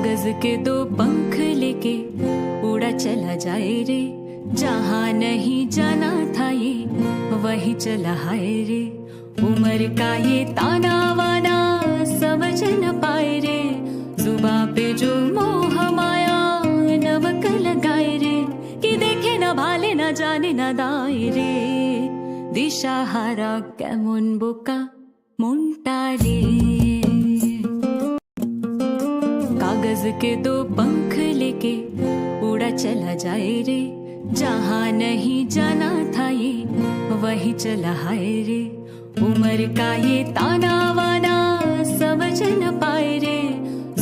कागज के दो पंख लेके उड़ा चला जाए रे जहाँ नहीं जाना था ये वही चला हाय रे उम्र का ये ताना वाना समझ न पाए रे जुबा पे जो मोह माया नमक लगाए रे कि देखे न भाले न जाने न दाए रे দিশা হারা কেমন বোকা মনটা রে के दो पंख लेके उड़ा चला जाए रे। जहाँ नहीं जाना था ये, वही चला हाय रे। उम्र का ये ताना वाना समझ न पाए रे।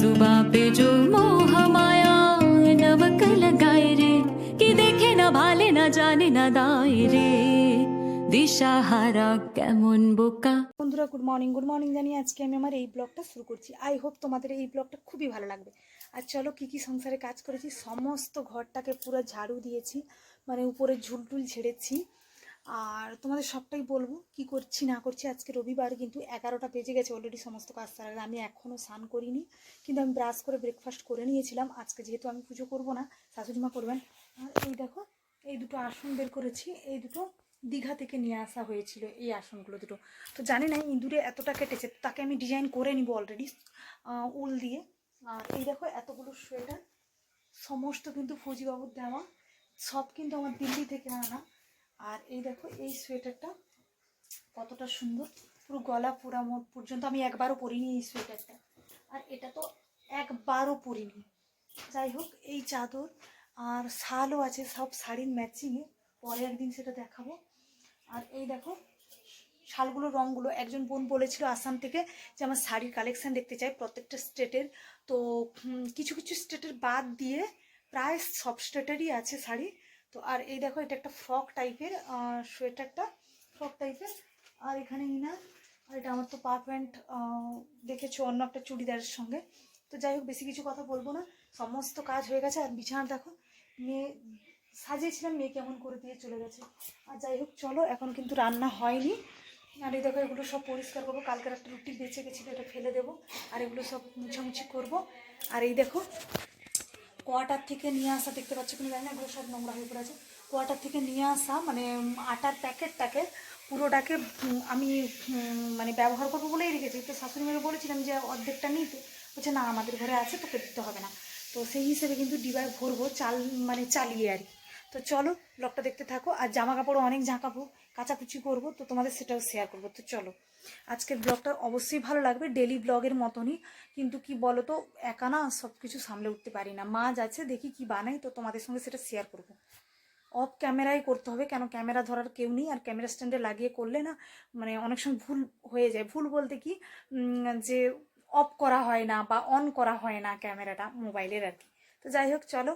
जुबा पे जो मोह माया नमक लगाए रे। कि देखे न भाले न जाने न दाए रे। দিশা হারা কেমন বোকা? বন্ধুরা গুড মর্নিং গুড মর্নিং জানিয়ে আজকে আমি আমার এই ব্লগটা শুরু করছি। আই হোপ তোমাদের এই ব্লগটা খুবই ভালো লাগবে। আর চলো, কী কী সংসারে কাজ করেছি, সমস্ত ঘরটাকে পুরো ঝাড়ু দিয়েছি মানে উপরে ঝুলটুল ছেড়েছি আর তোমাদের সবটাই বলব, কি করছি, না করছি, আজকে রবিবার, কিন্তু এগারোটা বেজে গেছে অলরেডি সমস্ত কাজ সারা। আমি এখনও স্নান করিনি, কিন্তু আমি ব্রাশ করে ব্রেকফাস্ট করে নিয়েছিলাম। আজকে যেহেতু আমি পুজো করব না শাশুড়ি মা করবেন। আর এই দেখো, এই দুটো আসন বের করেছি, এই দুটো দীঘা থেকে নিয়ে আসা হয়েছিল এই আসনগুলো দুটো। তো জানি না ইঁদুরে এতটা কেটেছে, তাকে আমি ডিজাইন করে নিব অলরেডি উল দিয়ে। আর এই দেখো এতগুলো সোয়েটার, সমস্ত কিন্তু ফৌজিবাবুর দেওয়া, সব কিন্তু আমার দিল্লি থেকে আনা। আর এই দেখো, এই সোয়েটারটা কতটা সুন্দর, পুরো গলা পুরা মোট পর্যন্ত আমি একবারও পরিনি এই সোয়েটারটা। আর এটা তো একবারও পরিনি। যাই হোক, এই চাদর আর শালও আছে, সব শাড়ির ম্যাচিংয়ে পরে একদিন সেটা দেখাবো। আর এই দেখো, শালগুলো রঙগুলো একজন বোন বলেছিল আসাম থেকে যে আমার শাড়ির কালেকশান দেখতে চাই প্রত্যেকটা স্টেটের তো কিছু কিছু স্টেটের বাদ দিয়ে প্রায় সব স্টেটেরই আছে শাড়ি। তো, আর এই দেখো, এটা একটা ফ্রক টাইপের সোয়েটারটা ফ্রক টাইপের আর এখানে ইনার, আর এটা আমার তো পা প্যান্ট দেখেছ, অন্য একটা চুড়িদারের সঙ্গে। তো যাই হোক, বেশি কিছু কথা বলব না। সমস্ত কাজ হয়ে গেছে। আর বিছানা দেখো, মেয়ে সাজিয়েছিলাম মেয়ে কেমন করে দিয়ে চলে গেছে। আর যাই হোক, চলো, এখন কিন্তু রান্না হয়নি। আর এই দেখো, এগুলো সব পরিষ্কার করব। কালকের একটা রুটি বেঁচে গেছিল, এটা ফেলে দেবো। আর এগুলো সব মুছামুছি করব। আর এই দেখো, কোয়াটার থেকে নিয়ে আসা, দেখতে পাচ্ছ কিনা জানি না, এগুলো সব নোংরা হয়ে পড়েছে। কোয়াটার থেকে নিয়ে আসা মানে আটার প্যাকেটটাকে পুরোটাকে আমি মানে ব্যবহার করব বলেই রেখেছি। তো শাশুড়ি মেয়ে বলেছিলাম যে, অর্ধেকটা নিতে বলছে, না, আমাদের ঘরে আছে, তোকে দিতে হবে না। তো সেই হিসেবে কিন্তু ডিবায় ভরবো, চাল মানে চালিয়ে আর কি। তো চলো ব্লগটা দেখতে থাকো। আর জামা কাপড় অনেক ঝাঁকাবো কাচাকুচি করব, তো তোমাদের সেটাও শেয়ার করব। তো চলো, আজকের ব্লগটা অবশ্যই ভালো লাগবে ডেলি ব্লগের মতনই। কিন্তু কি বলো তো একা না সব কিছু সামলে উঠতে পারি না। মা যাচ্ছে দেখি কি বানাই, তো তোমাদের সঙ্গে সেটা শেয়ার করব। অফ ক্যামেরাই করতে হবে, কেন ক্যামেরা ধরার কেউ নেই। আর ক্যামেরা স্ট্যান্ডে লাগিয়ে করলে না মানে অনেক সময় ভুল হয়ে যায়। ভুল বলতে কি যে অফ করা হয় না বা অন করা হয় না ক্যামেরাটা মোবাইলের আর কি। তো যাই হোক, চলো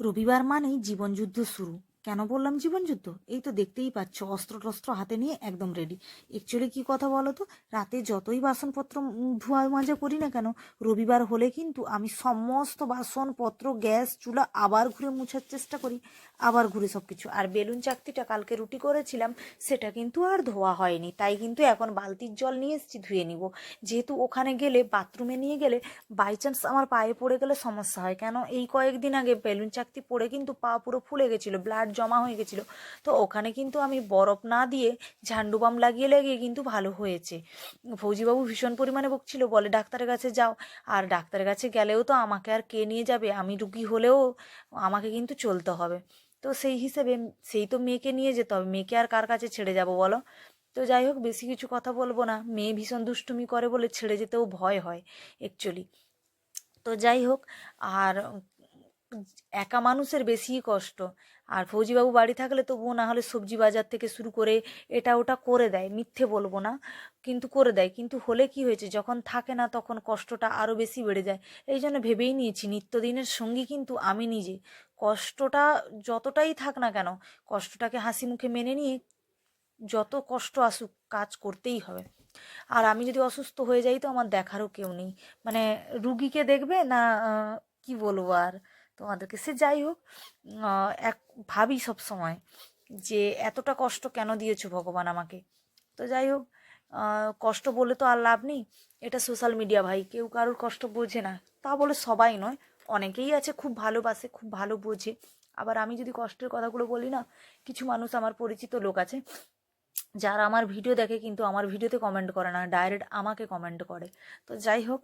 রবিবার মানেই জীবনযুদ্ধ শুরু। কেন বললাম জীবনযুদ্ধ এই তো দেখতেই পাচ্ছ অস্ত্র টস্ত্র হাতে নিয়ে একদম রেডি অ্যাকচুয়ালি কি কথা বলো তো? রাতে যতই বাসনপত্র ধোয়া মাজা করি না কেন, রবিবার হলে কিন্তু আমি সমস্ত বাসনপত্র, গ্যাস, চুলা আবার ঘুরে মুছার চেষ্টা করি, আবার ঘুরে সব কিছু আর বেলুন চাকতিটা কালকে রুটি করেছিলাম, সেটা কিন্তু আর ধোয়া হয়নি। তাই কিন্তু এখন বালতির জল নিয়ে এসেছি, ধুয়ে নিব। যেহেতু ওখানে গেলে বাথরুমে নিয়ে গেলে বাই চান্স আমার পায়ে পড়ে গেলে সমস্যা হয়। কেন? এই কয়েকদিন আগে বেলুন চাকতি পড়ে কিন্তু পা পুরো ফুলে গেছিল ব্লাড জমা হয়ে গেছিল। তো ওখানে কিন্তু আমি বরফ না দিয়ে ঝান্ডু বাম লাগিয়ে লাগিয়ে কিন্তু ভালো হয়েছে। ফৌজিবাবু ভীষণ পরিমাণে বকছিল, বলে, ডাক্তারের কাছে যাও। আর ডাক্তারের কাছে গেলেও তো আমাকে আর কে নিয়ে যাবে? আমি রুগী হলেও আমাকে কিন্তু চলতে হবে। তো সেই হিসেবে সেই তো মেয়েকে নিয়ে যেতে হবে। মেয়েকে আর কার কাছে ছেড়ে যাব বলো? তো যাই হোক, বেশি কিছু কথা বলব না। মেয়ে ভীষণ দুষ্টুমি করে বলে ছেড়ে যেতেও ভয় হয় অ্যাকচুয়ালি তো যাই হোক, আর একা মানুষের বেশিই কষ্ট। আর ফৌজিবাবু বাড়ি থাকলে তবুও না হলে সবজি বাজার থেকে শুরু করে এটা ওটা করে দেয়, মিথ্যে বলব না, কিন্তু করে দেয়। কিন্তু হলে কি হয়েছে, যখন থাকে না তখন কষ্টটা আরও বেশি বেড়ে যায়। এই জন্য ভেবেই নিয়েছি, নিত্যদিনের সঙ্গী কিন্তু আমি নিজে। কষ্টটা যতটাই থাক না কেন, কষ্টটাকে হাসি মুখে মেনে নিয়ে যত কষ্ট আসুক কাজ করতেই হবে। আর আমি যদি অসুস্থ হয়ে যাই তো আমার দেখারও কেউ নেই। মানে রুগীকে দেখবে না কি বলব আর? তোমাদেরকে। সে যাই হোক এক ভাবি সব সময় যে, এতটা কষ্ট কেন দিয়েছ ভগবান আমাকে? তো যাই হোক কষ্ট বলে তো আর লাভ নেই। এটা সোশ্যাল মিডিয়া ভাই, কেউ কারোর কষ্ট বোঝে না। তা বলে সবাই নয়, অনেকেই আছে খুব ভালোবাসে, খুব ভালো বোঝে। আবার আমি যদি কষ্টের কথাগুলো বলি না, কিছু মানুষ, আমার পরিচিত লোক আছে যারা আমার ভিডিও দেখে কিন্তু আমার ভিডিওতে কমেন্ট করে না ডাইরেক্ট আমাকে কমেন্ট করে। তো যাই হোক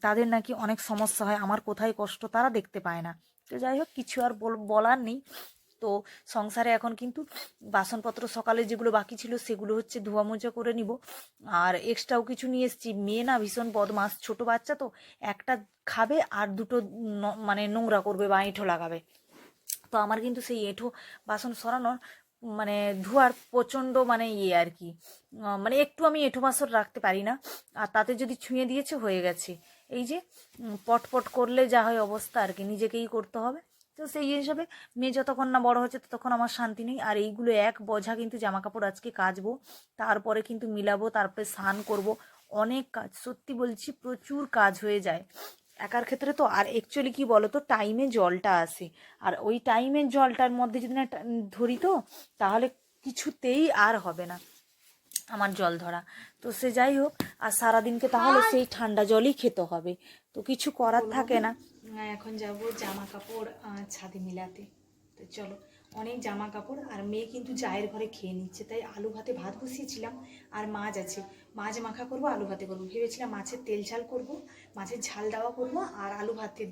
তাদের নাকি অনেক সমস্যা হয়, আমার কোথায় কষ্ট তারা দেখতে পায় না। তো যাই হোক, কিছু আর বল- বলার নেই। তো সংসারে এখন কিন্তু বাসনপত্র সকালে যেগুলো বাকি ছিল সেগুলো হচ্ছে ধোয়া মোজা করে নিব। আর এক্সট্রাও কিছু নিয়ে এসেছি। মেয়ে না ভীষণ বদমাস, ছোট বাচ্চা তো, একটা খাবে আর দুটো মানে নোংরা করবে বা এঁঠো লাগাবে। তো আমার কিন্তু সেই এঁঠো বাসন সরানোর মানে ধোয়ার প্রচণ্ড মানে ইয়ে আর কি। মানে একটু আমি এঁঠো বাসন রাখতে পারি না। আর তাতে যদি ছুঁয়ে দিয়েছে হয়ে গেছে। এই যে উম, পট পট করলে যা হয় অবস্থা আর কি নিজেকেই করতে হবে। তো সেই হিসাবে মেয়ে যতক্ষণ না বড় হচ্ছে ততক্ষণ আমার শান্তি নেই। আর এইগুলো এক বোঝা কিন্তু জামা কাপড় আজকে কাচবো তারপরে কিন্তু মিলাবো তারপরে স্নান করব। অনেক কাজ সত্যি বলছি প্রচুর কাজ হয়ে যায়। একার ক্ষেত্রে তো আর অ্যাকচুয়ালি কি বলো তো টাইমে জলটা আসে। আর ওই টাইমের জলটার মধ্যে যদি না ধরি তো তাহলে কিছুতেই আর হবে না আমার জল ধরা। তো সে যাই হোক আর সারাদিনকে তাহলে সেই ঠান্ডা জলই খেতে হবে। তো কিছু করার থাকে না। এখন যাব জামা কাপড় ছাদে মিলাতে। তো চলো অনেক জামা কাপড় আর মেয়ে কিন্তু জায়ের ঘরে খেয়ে নিচ্ছে। তাই আলু ভাতে ভাত বসিয়েছিলাম আর মাছ আছে। মাছ মাখা করব, আলু ভাতে করব। ভেবেছিলাম মাছের তেল ঝাল করব, মাছের ঝাল দেওয়া করব আর আলু ভাতে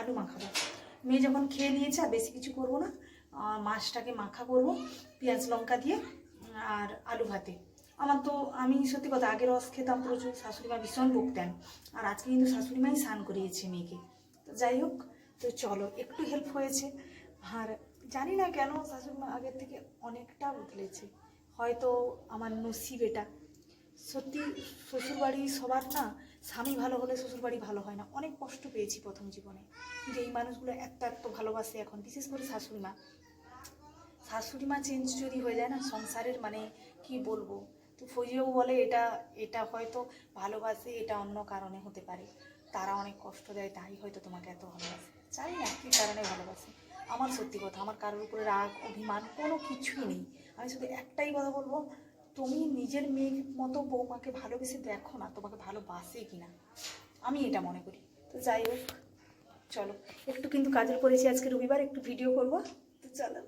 আলু মাখাবো। মেয়ে যখন খেয়ে নিয়েছে আর বেশি কিছু করব না মাছটাকে মাখা করব পেঁয়াজ লঙ্কা দিয়ে আর আলু ভাতে। আমার তো, আমি সত্যি কথা আগে রস খেতাম প্রচুর শাশুড়ি মা ভীষণ বকতেন আর আজকে কিন্তু শাশুড়ি মাই স্নান করিয়েছে মেয়েকে। তো যাই হোক, তো চলো, একটু হেল্প হয়েছে। আর জানি না কেন শাশুড়ি মা আগের থেকে অনেকটা বদলেছে। হয়তো আমার নসিব এটা। সত্যি শ্বশুরবাড়ি সবার না, স্বামী ভালো হলে শ্বশুরবাড়ি ভালো হয় না। অনেক কষ্ট পেয়েছি প্রথম জীবনে কিন্তু এই মানুষগুলো এত এত ভালোবাসে এখন, বিশেষ করে শাশুড়ি মা শাশুড়ি মা চেঞ্জ যদি হয়ে যায় না, সংসারের মানে কি বলব? তো ফৌজিবাবু বলে, এটা এটা হয়তো ভালোবাসে, এটা অন্য কারণে হতে পারে। তারা অনেক কষ্ট দেয়, তাই হয়তো তোমাকে এত ভালোবাসে। জানি না কী কারণে ভালোবাসে। আমার সত্যি কথা, আমার কারোর উপরে রাগ, অভিমান, কোনো কিছুই নেই। আমি শুধু একটাই কথা বলব, তুমি নিজের মেয়ের মতো বৌমাকে ভালোবেসে দেখো না, তোমাকে ভালোবাসে কি না আমি এটা মনে করি। তো যাই হোক, চলো। একটু কিন্তু কাজের করেছি আজকে রবিবার, একটু ভিডিও করব। তো চলো।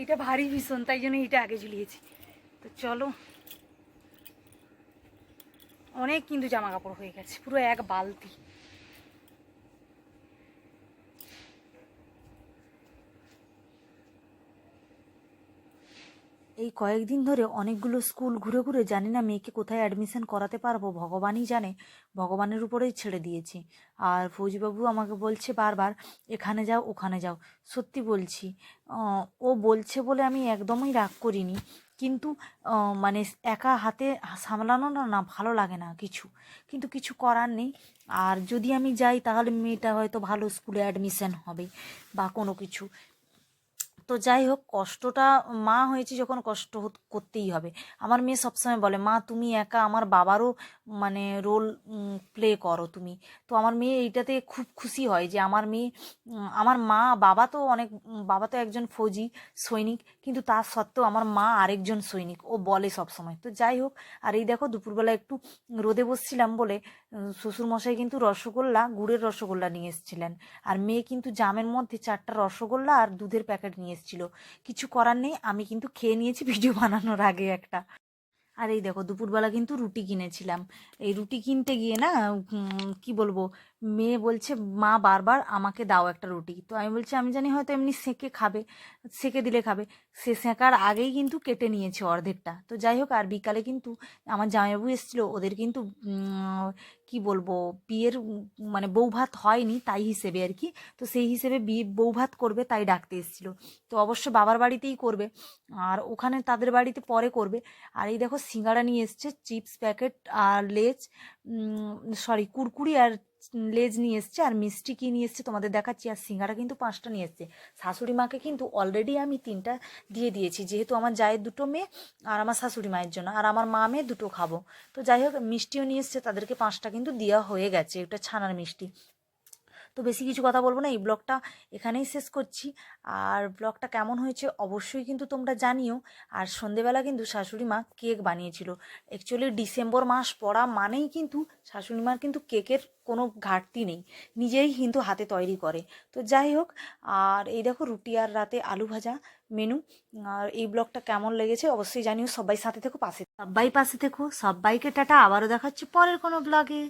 এইটা ভারী ভীষণ, তাই জন্য এইটা আগে ঝুলিয়েছি। তো চলো। অনেক কিন্তু জামা কাপড় হয়ে গেছে, পুরো এক বালতি। এই কয়েকদিন ধরে অনেকগুলো স্কুল ঘুরে ঘুরে জানি না মেয়েকে কোথায় অ্যাডমিশন করাতে পারব, ভগবানই জানে। ভগবানের উপরেই ছেড়ে দিয়েছি। আর ফৌজিবাবু আমাকে বলছে বারবার, এখানে যাও, ওখানে যাও। সত্যি বলছি ও বলছে বলে আমি একদমই রাগ করিনি। কিন্তু মানে একা হাতে সামলানো না না, ভালো লাগে না কিছু। কিন্তু কিছু করার নেই। আর যদি আমি যাই, তাহলে মেয়েটা হয়তো ভালো স্কুলে অ্যাডমিশন হবে বা কোনো কিছু। তো যাই হোক, কষ্টটা মা হয়েছে যখন কষ্ট করতেই হবে। আমার মেয়ে সবসময় বলে, মা, তুমি একা, আমার বাবারও মানে রোল প্লে করো তুমি। তো আমার মেয়ে এইটাতে খুব খুশি হয় যে আমার মেয়ে আমার মা, বাবা তো অনেক বাবা তো একজন ফৌজি, সৈনিক, কিন্তু তার সত্ত্বেও আমার মা আরেকজন সৈনিক, ও বলে সব সময় তো যাই হোক, আর এই দেখো দুপুরবেলা একটু রোদে বসছিলাম বলে শ্বশুরমশাই কিন্তু রসগোল্লা, গুড়ের রসগোল্লা নিয়ে এসেছিলেন। আর মেয়ে কিন্তু জামের মধ্যে চারটা রসগোল্লা আর দুধের প্যাকেট নিয়ে এসেছিল। কিছু করার নেই, আমি কিন্তু খেয়ে নিয়েছি ভিডিও বানানোর আগে একটা। আর এই দেখো, দুপুরবেলা কিন্তু রুটি কিনেছিলাম। এই রুটি কিনতে গিয়ে না কি বলব, মেয়ে বলছে, মা, বারবার আমাকে দাও একটা রুটি। তো আমি বলছি, আমি জানি হয়তো এমনি সেঁকে খাবে, সেঁকে দিলে খাবে। সে সেঁকার আগেই কিন্তু কেটে নিয়েছে অর্ধেকটা। তো যাই হোক, আর বিকালে কিন্তু আমার জামাইবাবু এসেছিল, ওদের কিন্তু কি বলব, বিয়ের মানে বউ ভাত হয়নি তাই হিসেবে আর কি। তো সেই হিসেবে বিয়ে বউ ভাত করবে তাই ডাকতে এসেছিল। তো অবশ্য বাবার বাড়িতেই করবে, আর ওখানে তাদের বাড়িতে পরে করবে। আর এই দেখো সিঙ্গারা নিয়ে এসছে, চিপস প্যাকেট আর লেজ সরি কুরকুরি আর লেজ নিয়ে এসছে আর মিষ্টি কী নিয়ে এসছে তোমাদের দেখাচ্ছি, আর সিঙ্গারা কিন্তু পাঁচটা নিয়ে এসছে। শাশুড়ি মাকে কিন্তু অলরেডি আমি তিনটা দিয়ে দিয়েছি, যেহেতু আমার জায়ের দুটো মেয়ে আর আমার শাশুড়ি মায়ের জন্য, আর আমার মা মেয়ে দুটো খাব। তো যাই হোক, মিষ্টিও নিয়ে এসছে, তাদেরকে পাঁচটা কিন্তু দেওয়া হয়ে গেছে এটা ছানার মিষ্টি। তো বেশি কিছু কথা বলব না, এই ব্লগটা এখানেই শেষ করছি। আর ব্লগটা কেমন হয়েছে অবশ্যই কিন্তু তোমরা জানিও। আর সন্ধেবেলা কিন্তু শাশুড়ি মা কেক বানিয়েছিল। অ্যাকচুয়ালি ডিসেম্বর মাস পড়া মানেই কিন্তু শাশুড়ি মার কিন্তু কেকের কোনো ঘাটতি নেই। নিজেই কিন্তু হাতে তৈরি করে। তো যাই হোক, আর এই দেখো রুটি আর রাতে আলু ভাজা মেনু। আর এই ব্লগটা কেমন লেগেছে অবশ্যই জানিও। সবাই সাথে থেকো, পাশে সবাই পাশে থেকো। সবাইকে টাটা। আবারও দেখাচ্ছি পরের কোনো ব্লগে।